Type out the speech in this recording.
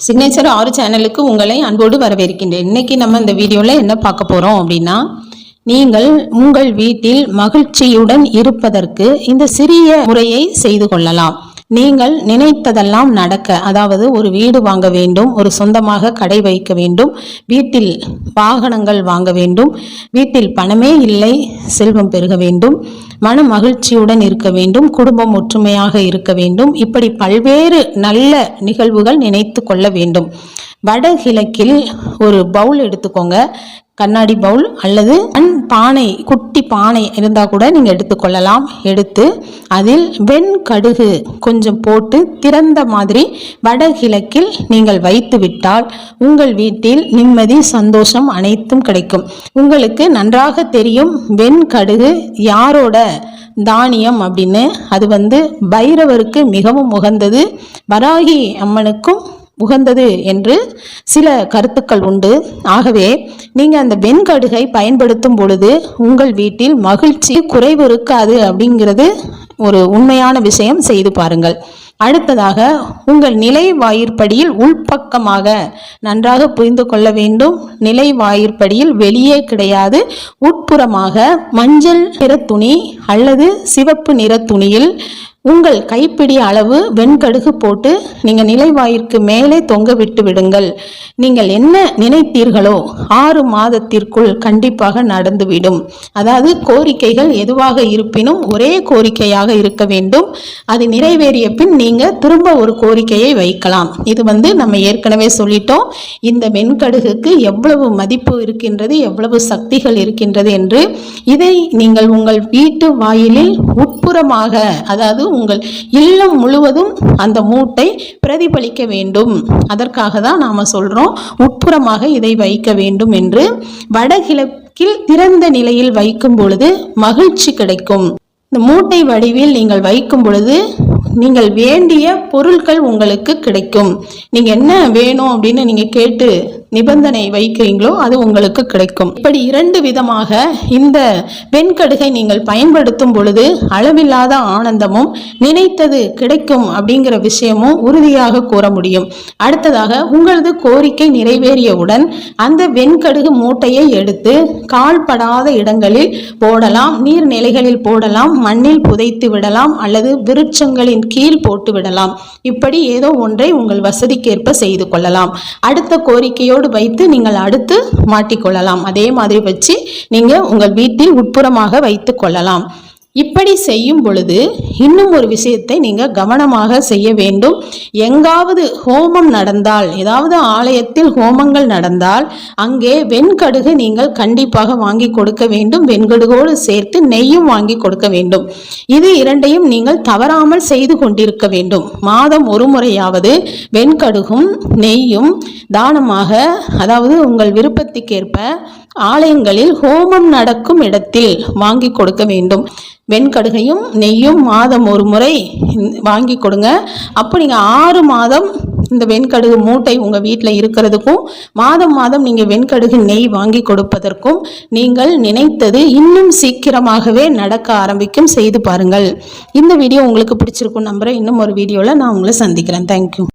Signature ஆறு சேனலுக்கு உங்களை அன்போடு வரவேற்கின்றேன். இன்னைக்கு நம்ம இந்த வீடியோவில் என்ன பார்க்க போகிறோம் அப்படின்னா நீங்கள் உங்கள் வீட்டில் மகிழ்ச்சியுடன் இருப்பதற்கு இந்த சிறிய முறையை செய்து கொள்ளலாம். நீங்கள் நினைத்ததெல்லாம் நடக்க அதாவது ஒரு வீடு வாங்க வேண்டும் ஒரு சொந்தமாக கடை வைக்க வேண்டும் வீட்டில் வாகனங்கள் வாங்க வேண்டும் வீட்டில் பணமே இல்லை செல்வம் பெருக வேண்டும் மன மகிழ்ச்சியுடன் இருக்க வேண்டும் குடும்பம் ஒற்றுமையாக இருக்க வேண்டும் இப்படி பல்வேறு நல்ல நிகழ்வுகள் நினைத்து கொள்ள வேண்டும். வடகிழக்கில் ஒரு பவுல் எடுத்துக்கோங்க. கண்ணாடி பவுல் அல்லது மண் பானை குட்டி பானை இருந்தால் கூட நீங்கள் எடுத்துக்கொள்ளலாம். எடுத்து அதில் வெண்கடுகு கொஞ்சம் போட்டு திறந்த மாதிரி வடகிழக்கில் நீங்கள் வைத்து விட்டால் உங்கள் வீட்டில் நிம்மதி சந்தோஷம் அனைத்தும் கிடைக்கும். உங்களுக்கு நன்றாக தெரியும் வெண்கடுகு யாரோட தானியம் அப்படின்னு. அது வந்து பைரவருக்கு மிகவும் உகந்தது. வராகி அம்மனுக்கும் உகந்தது என்று சில கருத்துக்கள் உண்டு. ஆகவே நீங்கள் அந்த வெண்கடுகை பயன்படுத்தும் பொழுது உங்கள் வீட்டில் மகிழ்ச்சி குறைவு இருக்காது அப்படிங்கிறது ஒரு உண்மையான விஷயம் செய்து பாருங்கள். அடுத்ததாக உங்கள் நிலை வாயிற்படியில் உள்பக்கமாக நன்றாக புரிந்து கொள்ள வேண்டும். நிலை வாயிற்படியில் வெளியே கிடையாது. உட்புறமாக மஞ்சள் நிற துணி அல்லது சிவப்பு நிற துணியில் உங்கள் கைப்பிடி அளவு வெண்கடுகு போட்டு நீங்கள் நிலைவாயிற்கு மேலே தொங்க விட்டு விடுங்கள். நீங்கள் என்ன நினைத்தீர்களோ ஆறு மாதத்திற்குள் கண்டிப்பாக நடந்துவிடும். அதாவது கோரிக்கைகள் எதுவாக இருப்பினும் ஒரே கோரிக்கையாக இருக்க வேண்டும். அது நிறைவேறிய பின் நீங்கள் திரும்ப ஒரு கோரிக்கையை வைக்கலாம். இது வந்து நம்ம ஏற்கனவே சொல்லிட்டோம். இந்த வெண்கடுகுக்கு எவ்வளவு மதிப்பு இருக்கின்றது எவ்வளவு சக்திகள் இருக்கின்றது என்று இதை நீங்கள் உங்கள் வீட்டு வாயிலில் உட்புறமாக அதாவது உங்கள் இல்லம் முழுவதும் அந்த மூட்டை பிரதிபலிக்க வேண்டும். அதற்காக தான் நாம் சொல்கிறோம் உட்புறமாக இதை வைக்க வேண்டும் என்று. வடகிழக்கில் திறந்த நிலையில் வைக்கும் பொழுது மகிழ்ச்சி கிடைக்கும். இந்த மூட்டை வடிவில் நீங்கள் வைக்கும் பொழுது நீங்கள் வேண்டிய பொருட்கள் உங்களுக்கு கிடைக்கும். நீங்கள் என்ன வேணும் அப்படின்னு நீங்கள் கேட்டு நிபந்தனை வைக்கிறீங்களோ அது உங்களுக்கு கிடைக்கும். இப்படி இரண்டு விதமாக இந்த வெண்கடுகை நீங்கள் பயன்படுத்தும் பொழுது அளவில்லாத ஆனந்தமும் நினைத்தது கிடைக்கும் அப்படிங்கிற விஷயமும் உறுதியாக கூற முடியும். அடுத்ததாக உங்களது கோரிக்கை நிறைவேறியவுடன் அந்த வெண்கடுகு மூட்டையை எடுத்து கால்படாத இடங்களில் போடலாம் நீர்நிலைகளில் போடலாம் மண்ணில் புதைத்து விடலாம் அல்லது விருட்சங்களின் கீழ் போட்டு விடலாம். இப்படி ஏதோ ஒன்றை உங்கள் வசதிக்கேற்ப செய்து கொள்ளலாம். அடுத்த கோரிக்கையோ கோரிக்கையோடு வைத்து நீங்கள் அடுத்து மாட்டிக்கொள்ளலாம். அதே மாதிரி வச்சு நீங்கள் உங்கள் வீட்டில் உட்புறமாக வைத்து கொள்ளலாம். இப்படி செய்யும் பொழுது இன்னும் ஒரு விஷயத்தை நீங்கள் கவனமாக செய்ய வேண்டும். எங்காவது ஹோமம் நடந்தால் ஏதாவது ஆலயத்தில் ஹோமங்கள் நடந்தால் அங்கே வெண்கடுகு நீங்கள் கண்டிப்பாக வாங்கி கொடுக்க வேண்டும். வெண்கடுகோடு சேர்த்து நெய்யும் வாங்கி கொடுக்க வேண்டும். இது இரண்டையும் நீங்கள் தவறாமல் செய்து கொண்டிருக்க வேண்டும். மாதம் ஒரு முறையாவது வெண்கடுகும் நெய்யும் தானமாக அதாவது உங்கள் விருப்பத்துக்கேற்ப ஆலயங்களில் ஹோமம் நடக்கும் இடத்தில் வாங்கி கொடுக்க வேண்டும். வெண்கடுகையும் நெய்யும் மாதம் ஒரு முறை வாங்கி கொடுங்க. அப்போ நீங்கள் ஆறு மாதம் இந்த வெண்கடுகு மூட்டை உங்கள் வீட்டில் இருக்கிறதுக்கும் மாதம் மாதம் நீங்கள் வெண்கடுகு நெய் வாங்கி கொடுப்பதற்கும் நீங்கள் நினைத்தது இன்னும் சீக்கிரமாகவே நடக்க ஆரம்பிக்கும். செய்து பாருங்கள். இந்த வீடியோ உங்களுக்கு பிடிச்சிருக்கும் நம்புகிறேன் இன்னும் ஒரு வீடியோவில் நான் உங்களை சந்திக்கிறேன். தேங்க்யூ